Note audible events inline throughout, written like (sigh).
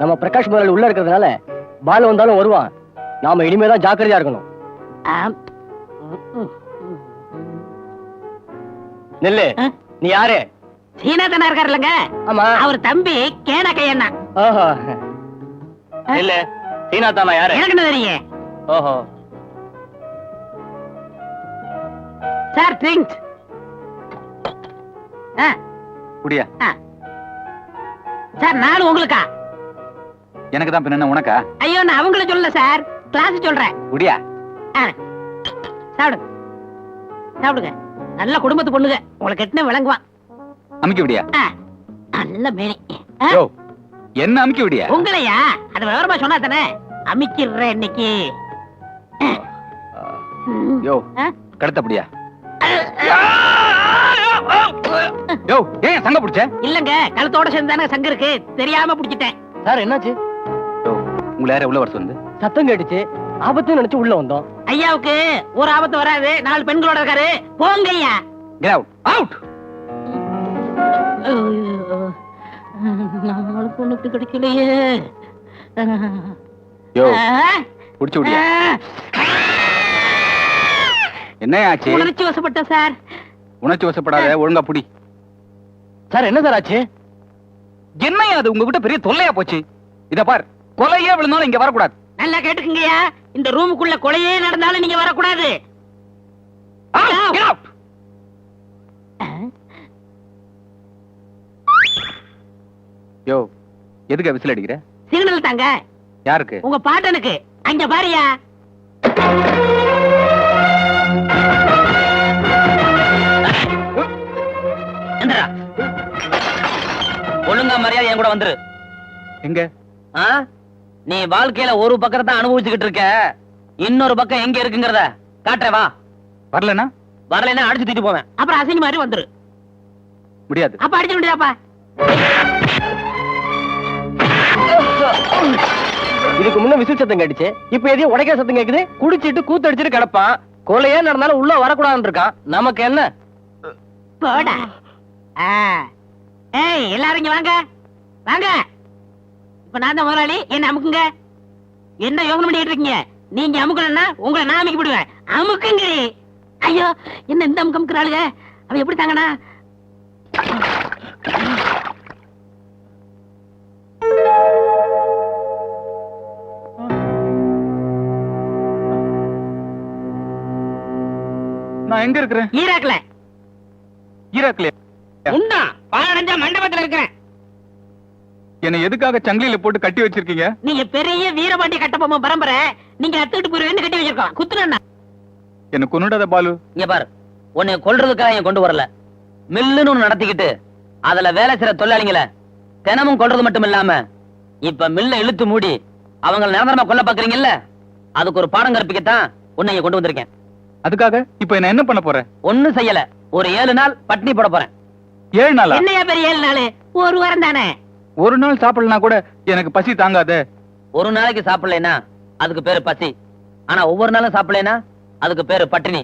நம்ம பிரகாஷ் முதலாளி உள்ள இருக்கிறதுனால பாலு வந்தாலும் வருவான். நாம இனிமேதான் ஜாக்கிரதையா இருக்கணும். நெல்லு? நீ யாரு? சீனாதனா இருக்காருல்லங்க. ஆமா. அவர் தம்பி கேன கையண்ணா. ஓஹோ. நெல்லு சீனா தாமா யாரு? எனக்கு என்ன தெரியும் ஓஹோ. சார் ட்ரிங்க்ஸ் குடியா. சார் நானும் உங்களுக்கா? எனக்கு தான் பின்ன உனக்கா? ஐயோ நான் அவங்கள சொல்லல சார். கிளாஸ் சொல்றேன். குடியா. சாப்பிடுங்க சாப்பிடுங்க. நல்ல குடும்பத்து பொண்ணுங்க. உங்களுக்கு எட்டுன விளங்குவான். அமுக்கி விடியா. நல்ல மேனி என்ன அமுக்கி விடியா? உங்களையா? அது விவரமா சொன்னா தானே? அமிக்கிறேன் இன்னைக்கு. யோ? கடத்தப்படியா யோ ஏன் சங்க பிடிச்ச? இல்லங்க கழுத்தோட சேர்ந்து தானே சங்கு இருக்கு. தெரியாம புடிச்சிட்டேன். சார் என்னாச்சு? யோ உங்களை யார உள்ள வர சொல்லு சத்தம் கேட்டுச்சு. ஆபத்து நினைச்சு உள்ள வந்தோம். ஐயாவுக்கு ஒரு ஆபத்து வராது. நாலு பெண்களோட இருக்காரு. போங்க ஐயா. கெட் அவுட் நம்மளுக்கு ஒண்ணு கிடைக்கலையே. யோ புடிச்சு விடியா என்ன ஆச்சு? உணர்ச்சி வசப்பட்டேன் சார். உணர்ச்சி வசப்படாத ஒழுங்கா புடி. சார் என்ன சார் ஆச்சு? என்னையா அது? உங்ககிட்ட பெரிய தொல்லையா போச்சு. இத பார் கொலையே விழுந்தாலும் இங்க வரக்கூடாது. நல்லா கேட்டுக்குங்கய்யா. இந்த ரூமுக்குள்ள கொலையே நடந்தாலும் நீங்க வரக்கூடாது. யோ எதுக்கு விசில் அடிக்கிற? சிக்னல் தாங்க. யாருக்கு? உங்க பாட்டனுக்கு. அங்க பாரியா என் கூட வந்துரு எங்க? ஆ? நீ வாழ்க்கையில ஒரு பக்கத்தை தான் அனுபவிச்சுக்கிட்டு இருக்க. இன்னொரு பக்கம் எங்க இருக்குங்கிறத காட்டுறேன் வா. வரலனா? வரலைன்னா அடிச்சு தூக்கிட்டு போவேன். அப்புறம் அசிங்க மாதிரி வந்துரு. முடியாது. அப்ப அடிச்சு முடியாப்பா இதுக்கு முன்ன விசில் சத்தம் கேட்டுச்சு. இப்ப எதையும் உடைக்கிற சத்தம் கேக்குது. குடிச்சிட்டு கூத்தடிச்சிட்டு கிடப்பான். கொலையே நடந்தாலும் உள்ள வரக்கூடாதுன்னு இருக்கான். நமக்கு என்ன? போடா. ஆ. ஏய் எல்லாரும் இங்க வாங்க. வாங்க. இப்ப நான் தான் முதலாளி. என்ன அமுக்குங்க? என்ன யோசனை பண்ணிட்டு இருக்கீங்க? நீங்க அமுக்கலன்னா உங்களை நான் அமுக்கி விடுவேன். அமுக்குங்க ஐயோ என்ன இந்த அமுக்கு அமுக்குறாளுங்க அவ எப்படி தாங்கண்ணா? நான் எங்க இருக்கிறேன்? ஈராக்ல. ஈராக்ல உண்டா பாலடைஞ்ச மண்டபத்துல இருக்கிறேன். என்னை எதுக்காக சங்கிலியில போட்டு கட்டி வச்சிருக்கீங்க? நீங்க பெரிய வீரபாண்டிய கட்டபொம்மன் பரம்பரை. நீங்க அத்துக்கிட்டு போயிருவேன்னு கட்டி வச்சிருக்கோம். குத்துனா என்ன? கொன்னுடாத பாலு. இங்க பாரு. உன்னை கொல்றதுக்காக என் கொண்டு வரல. மில்லுன்னு ஒண்ணு நடத்திக்கிட்டு அதுல வேலை செய்யற தொழிலாளிங்கள தினமும் கொல்றது மட்டும் இல்லாம இப்ப மில்ல இழுத்து மூடி அவங்கள நிரந்தரமா கொல்ல பாக்குறீங்கல்ல? அதுக்கு ஒரு பாடம் கற்பிக்கத்தான் உன்னை இங்க கொண்டு வந்திருக்கேன். அதுக்காக இப்ப என்ன என்ன பண்ண போற? ஒண்ணும் செய்யல. ஒரு ஏழு நாள் பட்டினி போட போறேன். ஏழு நாளா? என்னையா பெரிய ஏழு நாள்? ஒரு வாரம் தானே? ஒரு நாள் சாப்பிடலனா கூட எனக்கு பசி தாங்காதே. ஒரு நாளைக்கு சாப்பிடலைன்னா அதுக்கு பேரு பசி. ஆனா ஒவ்வொரு நாளும் சாப்பிடலைன்னா அதுக்கு பேரு பட்டினி.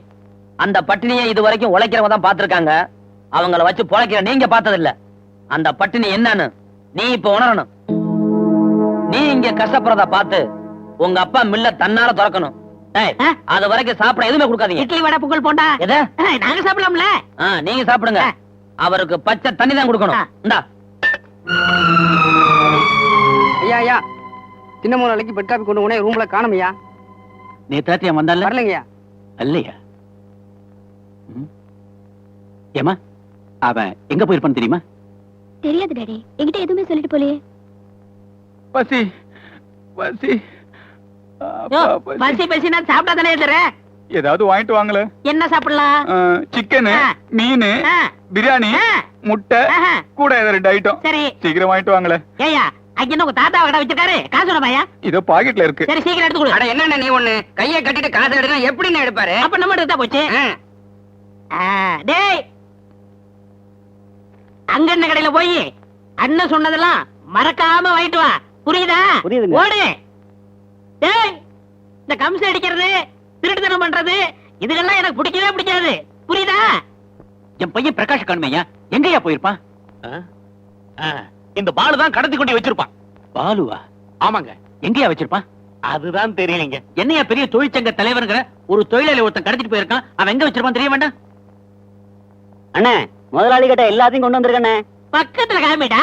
அந்த பட்டினியை இது வரைக்கும் உழைக்கிறவங்க தான் பாத்திருக்காங்க அவங்கள வச்சு பொழைக்கிற நீங்க பார்த்தது இல்ல அந்த பட்டினி என்னன்னு நீ இப்ப உணரணும். நீ இங்க கஷ்டப்படுறத பார்த்து உங்க அப்பா மில்ல தன்னால திறக்கணும். டேய், ஆ? அது வரைக்கும் சாப்பிட எதுவுமே கொடுக்காதீங்க. இட்லி வடை பொங்கல் போண்டா? எத? நாங்க சாப்பிடலாம்ல? ஆ, நீங்க சாப்பிடுங்க. அவருக்கு பச்சை தண்ணி தான் கொடுக்கணும். ஆ. இந்தா. ஐயா ஐயா. சின்ன நாளைக்கு பெட் காப்பி கொண்டு உடனே ரூம்ல காணமையா நேத்தாத்தியம் வந்தால வரலைங்கய்யா இல்லையா ஏமா அவன் எங்க போயிருப்பான்னு தெரியுமா? தெரியாது டாடி. என்கிட்ட எதுவுமே சொல்லிட்டு போலையே. பசி பசி பசி. நான் சாப்பிட்டா தானே எழுதுற ஏதாவது வாங்கிட்டு வாங்கல என்ன சாப்பிடலாம்? சிக்கனு. மீன் பிரியாணி. முட்டை கூட ஏதாவது ரெண்டு ஐட்டம் சரி. சீக்கிரம் வாங்கிட்டு வாங்கல ஏயா அங்க உங்க தாத்தா கடை வச்சிருக்காரு. காசு வேணாமாயா இதோ பாக்கெட்ல இருக்கு. சரி சீக்கிரம் எடுத்து கொடு. அட என்ன நீ ஒண்ணு? கையை கட்டிட்டு காசு எடுக்க எப்படின்னு எடுப்பாரு? அப்ப நம்ம எடுத்தா போச்சு. டேய். அங்க என்ன கடையில போய் அண்ணன் சொன்னதெல்லாம் மறக்காம வாங்கிட்டு வா. புரியுதா. ஓடு. டேய் இந்த கம்சம் அடிக்கிறது திருட்டுத்தனம் பண்றது இதுக்கெல்லாம் எனக்கு பிடிக்கவே பிடிக்காது. புரியுதா? என் பையன் பிரகாஷ் காணுமையா எங்கயா போயிருப்பான்? இந்த பாலு தான் கடத்தி கொண்டு வச்சிருப்பான். பாலுவா? ஆமாங்க. எங்கயா வச்சிருப்பான்? அதுதான் தெரியலீங்க. என்னையா பெரிய தொழிற்சங்க தலைவருங்கிற ஒரு தொழிலாளி ஒருத்தன் கடத்திட்டு போயிருக்கான். அவன் எங்க வச்சிருப்பான் தெரிய வேண்டாம் அண்ணே முதலாளி கிட்ட எல்லாத்தையும் கொண்டு வந்திருக்கண்ணே. பக்கத்துல காமிடா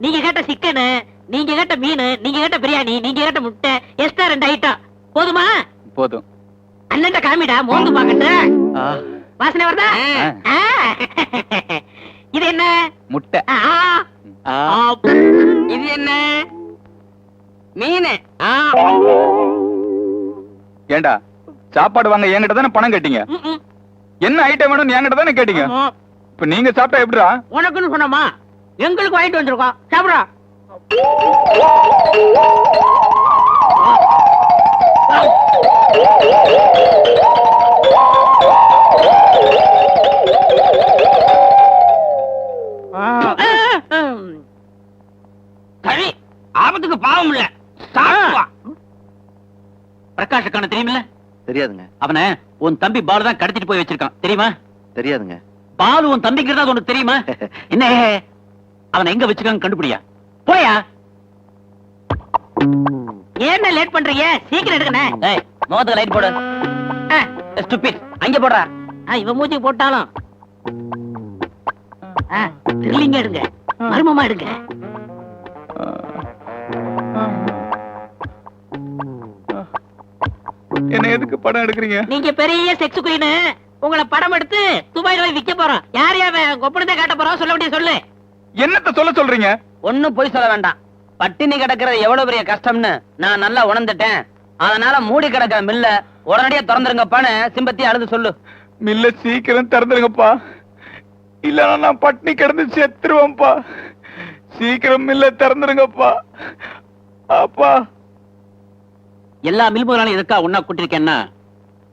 நீங்க கேட்ட சிக்கனு நீங்க கேட்ட மீன் நீங்க கேட்ட பிரியாணி நீங்க கேட்ட முட்டை எக்ஸ்ட்ரா ரெண்டு ஐட்டம். போதுமா? போதும். அண்ணன்ட்ட காமிடா மோந்து பாக்கட்டு ஆ, வாசனை வருதா. இது என்ன? முட்டை. இது என்ன? மீன். ஏண்டா? சாப்பாடு வாங்க என்கிட்ட தானே பணம் கேட்டீங்க. என்ன ஐட்டம் வேணும்னு என்கிட்ட தானே கேட்டீங்க. இப்ப நீங்க சாப்பிட்டா எப்படிடா? உனக்குன்னு சொன்னோமா? எங்களுக்கு வாங்கிட்டு வந்திருக்கோம். சாப்பிடா கழி. ஆபத்துக்கு பாவம் இல்ல. சாப்பிடுவா பிரகாஷ் கான தெரியுமில்ல? தெரியாதுங்க. அவன உன் தம்பி பாலு தான் கடத்திட்டு போய் வச்சிருக்கான். தெரியுமா? தெரியாதுங்க. பாலு உன் தம்பிங்கிறதா உனக்கு தெரியுமா? (laughs) என்ன? அவனை எங்க வச்சிருக்காங்க கண்டுபிடியா? போயா. என்ன லேட் பண்றீங்க? சீக்கிரம் எடுக்கணே ஏய் முகத்துக்கு லைட் போடு. ஸ்டூபிட் அங்க போடுறா. இவன் மூஞ்சி போட்டாலும். திருலிங்க எடுங்க. மர்மமா எடுங்க என்ன எதுக்கு படம் எடுக்கிறீங்க? நீங்க பெரிய செக்ஸ் குயின் உங்களை படம் எடுத்து துபாயில போய் விக்க போறோம். யார் யார் கொப்பனத்தை காட்ட போறோம் சொல்ல முடியும் சொல்லு. என்னத்த சொல்ல சொல்றீங்க? ஒண்ணும் பொய் சொல்ல வேண்டாம். பட்டினி கிடக்கிறது எவ்வளவு பெரிய கஷ்டம்னு நான் நல்லா உணர்ந்துட்டேன். அதனால மூடி கிடக்கிற மில்ல உடனடியா திறந்துருங்கப்பான்னு சிம்பத்தி அழுது சொல்லு. மில்ல சீக்கிரம் திறந்துருங்கப்பா. இல்லனா நான் பட்னி கிடந்து செத்துருவேன்ப்பா. சீக்கிரம் மில்ல திறந்துருங்கப்பா. அப்பா. எல்லா மில் முதலாளியும் எதுக்கா ஒன்னா கூட்டிருக்கேன்னா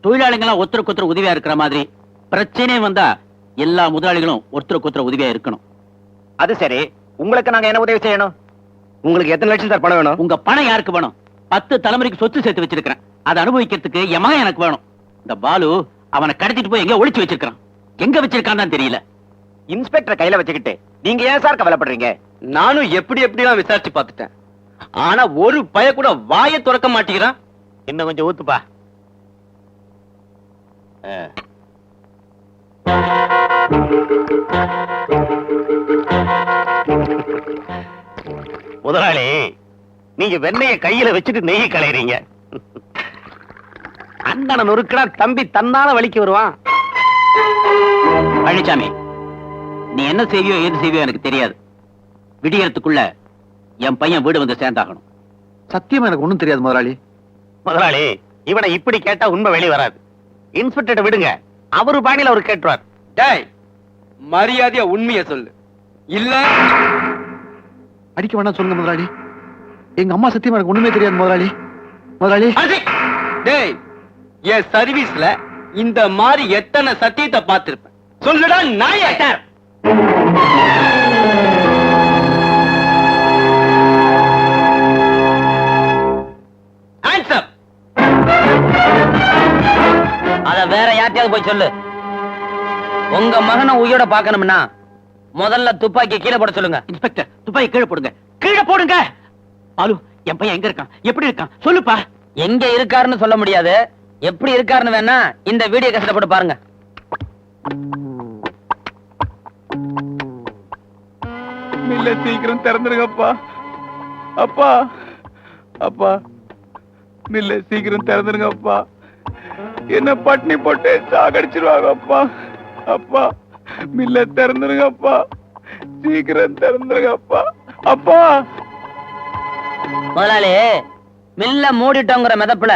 தொழிலாளிகளா ஒருத்தருக்கு ஒருத்தர் உதவியா இருக்கிற மாதிரி. பிரச்சனை வந்தா எல்லா முதலாளிகளும் ஒருத்தருக்கு ஒருத்தர் உதவியா இருக்கணும். அது சரி. உங்களுக்கு நாங்க என்ன உதவி செய்யணும்? உங்களுக்கு எத்தனை லட்சம் சார் பணம் வேணும்? உங்க பணம் யாருக்கு வேணும்? பத்து தலைமுறைக்கு சொத்து சேர்த்து வச்சிருக்கிறேன். அதை அனுபவிக்கிறதுக்கு மகன் எனக்கு வேணும். இந்த பாலு அவனை கடத்திட்டு போய் எங்க ஒளிச்சு வச்சிருக்கான் எங்க வச்சிருக்கான் தான் தெரியல. இன்ஸ்பெக்டர் கையில வச்சுக்கிட்டு நீங்க ஏன் சார் கவலைப்படுறீங்க? நானும் எப்படி எப்படிலாம் விசாரிச்சு பார்த்துட்டேன். ஆனா ஒரு பய கூட வாயை திறக்க மாட்டேங்கிறான். இன்னும் கொஞ்சம் ஊத்துப்பா. ஆ. முதலாளி நீங்க வெண்ணெய கையில வச்சுட்டு நெய் கலையறீங்க அண்ணனை நொறுக்கடா தம்பி தன்னால வலிக்கு வருவான். பழனிசாமி நீ என்ன செய்வியோ ஏது செய்வியோ எனக்கு தெரியாது. விடியறதுக்குள்ள என் பையன் வீடு வந்து சேர்ந்தாகணும். சத்தியமா எனக்கு ஒண்ணும் தெரியாது முதலாளி. முதலாளி இவனை இப்படி கேட்டா உண்மை வெளிய வராது. இன்ஸ்பெக்டர் விடுங்க. அவரு பாணியில அவர் கேட்டுவார் டேய் மரியாதையா உண்மையை சொல்லு. இல்ல. அடிக்க வேணாம் சொல்லுங்க முதலாளி. எங்க அம்மா சத்தியமா எனக்கு ஒண்ணுமே தெரியாது முதலாளி. முதலாளி. டேய் என் சர்வீஸ்ல இந்த மாதிரி எத்தனை சத்தியத்தை பார்த்திருப்பேன். சொல்லுடா நாய. வேற யார்ட்டையாவது போய் சொல்லு. உங்க மகனை உயிரோட பார்க்கணும்னா முதல்ல துப்பாக்கி கீழே போட சொல்லுங்க. இன்ஸ்பெக்டர் துப்பாக்கி கீழே போடுங்க. கீழே போடுங்க. பாலு என் பையன் எங்க இருக்கான்? எப்படி இருக்கான்? சொல்லுப்பா. எங்க இருக்காருன்னு சொல்ல முடியாது. எப்படி இருக்காருன்னு வேணா இந்த வீடியோ கசட போட்டு பாருங்க. மில்ல சீக்கிரம் திறந்துருங்கப்பா. அப்பா அப்பா மில்ல சீக்கிரம் திறந்துருங்கப்பா. என்ன பட்னி போட்டு சாகடிச்சிருவாங்க அப்பா. அப்பா மில்ல திறந்துருங்கப்பா. சீக்கிரம் திறந்துருங்கப்பா. அப்பா. முதலாளி மில்ல மூடிட்டோங்கிற மிதப்புல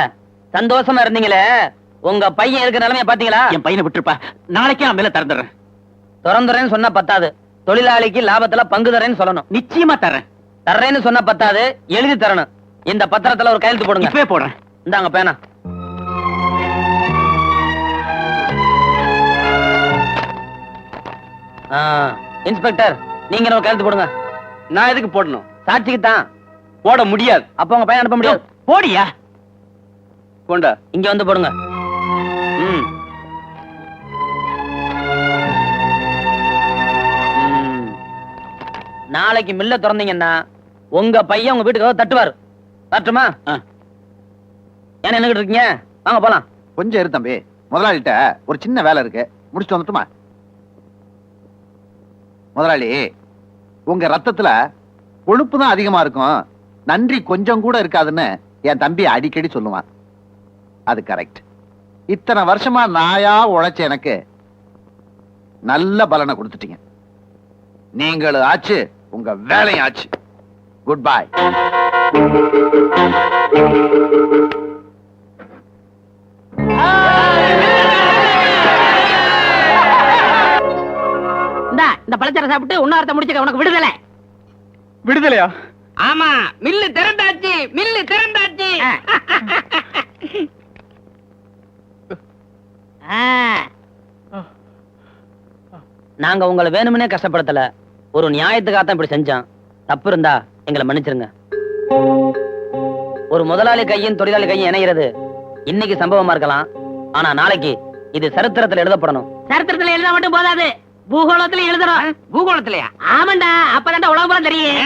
சந்தோஷமா இருந்தீங்களே? உங்க பையன் இருக்கிற நிலைமைய பாத்தீங்களா என் பையனை விட்டுருப்பா. நாளைக்கே நான் மேல திறந்துடுறேன். திறந்துறேன்னு சொன்னா பத்தாது. தொழிலாளிக்கு லாபத்துல பங்கு தரேன்னு சொல்லணும். நிச்சயமா தர்றேன். தர்றேன்னு சொன்னா பத்தாது எழுதி தரணும். இந்த பத்திரத்துல ஒரு கையெழுத்து போடுங்க. இப்பவே போடுறேன். இந்தாங்க பேனா. இன்ஸ்பெக்டர் நீங்க ஒரு கையெழுத்து போடுங்க. நான் எதுக்கு போடணும்? சாட்சிக்கு தான். போட முடியாது. அப்ப உங்க பையன் அனுப்ப முடியாது. போடியா? கொண்டா இங்க வந்து போடுங்க. நாளைக்கு மில்ல திறந்தீங்கன்னா உங்க பையன் உங்க வீட்டுக்கு தட்டுவார். தட்டுமா? என்ன இருக்கீங்க? வாங்க போலாம். கொஞ்சம் இரு தம்பி. முதலாளிகிட்ட ஒரு சின்ன வேலை இருக்கு. முடிச்சுட்டு வந்துட்டுமா? முதலாளி உங்க ரத்தத்துல கொழுப்பு தான் அதிகமா இருக்கும். நன்றி கொஞ்சம் கூட இருக்காதுன்னு என் தம்பி அடிக்கடி சொல்லுவான். அது கரெக்ட் இத்தனை வருஷமா நாயா உழைச்ச எனக்கு நல்ல பலனை கொடுத்துட்டீங்க. நீங்களும் ஆச்சு. உங்க வேலையும் ஆச்சு குட் பை இந்தா பழச்சார சாப்பிட்டு இன்னொருத்த முடிச்சுக்க உனக்கு விடுதலை. விடுதலையா? ஆமா மில்லு திறந்தாச்சு மில்லு திறந்தாச்சு. நாங்க உங்களை வேணும்னே கஷ்டப்படுத்தல. ஒரு நியாயத்துக்காகத்தான் இப்படி செஞ்சோம் தப்பு இருந்தா எங்களை மன்னிச்சிருங்க. ஒரு முதலாளி கையும் தொழிலாளி கையும் இணைகிறது இன்னைக்கு சம்பவமா இருக்கலாம். ஆனா நாளைக்கு இது சரித்திரத்துல எழுதப்படணும். சரித்திரத்துல எழுத மட்டும் போதாது. பூகோளத்துல எழுதுறோம். பூகோளத்திலயா? ஆமாண்டா அப்பதான்டா உலகம் தெரியும்.